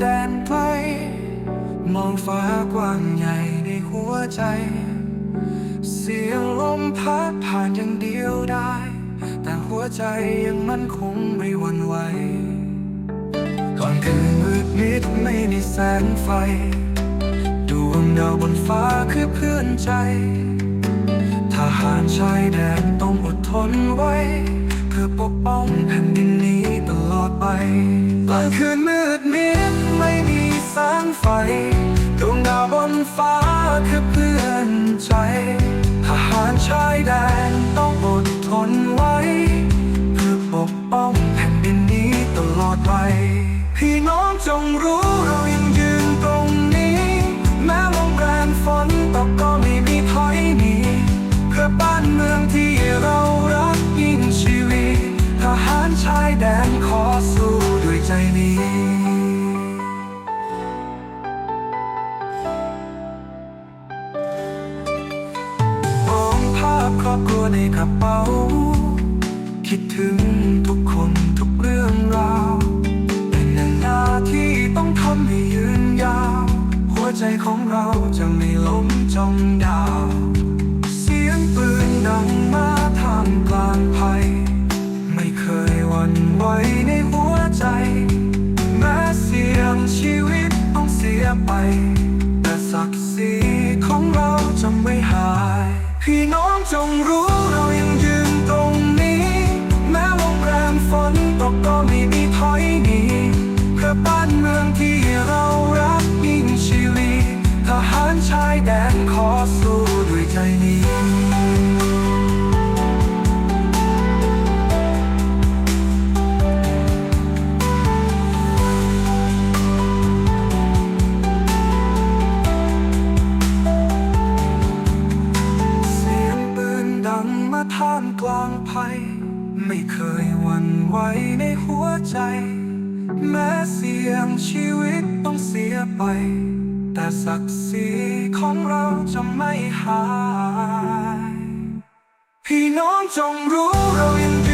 แดนไปมองฟ้ากว้างใหญ่ในหัวใจ เสียงลมพัดผ่านอย่างเดียวได้ แต่หัวใจยังมั่นคงไม่หวั่นไหวก่อนคืนมืดมิดไม่มีแสงไฟ ดวงดาวบนฟ้าคือเพื่อนใจทหารชายแดนต้องอดทนไว้ เพื่อปกป้องแผ่นดินนี้ตลอดไปกลางคืน ไฟ ดวงดาวบนฟ้าคือเพื่อนใจทหารชายแดนต้องอดทนไว้ เพื่อปกป้องแผ่นดินนี้ตลอดไป พี่น้องจงรู้เรายังยืนตรงนี้ แม้ลมแรงฝนตกก็ไม่มีถอยหนีเพื่อบ้านเมืองที่เรารักยิ่งชีวิตทหารชายแดนขอ ภาพครอบครัวในกระเป๋า คิดถึงทุกคนทุกเรื่องราวเป็นหน้าที่ต้องทำให้ยืนยาว หัวใจของเราจะไม่ล้มจมดาว เสียงปืนดัง พี่น้องจงรู้เรายังยืนตรงนี้ แม้ลมแรงฝนตกก็ไม่มีถอยหนี ท่ามกลางภัย ไม่เคยหวั่นไหวในหัวใจ แม้เสียงชีวิตต้องเสียไป แต่ศักดิ์ศรีของเราจะไม่หาย พี่น้องจงรู้เรายัง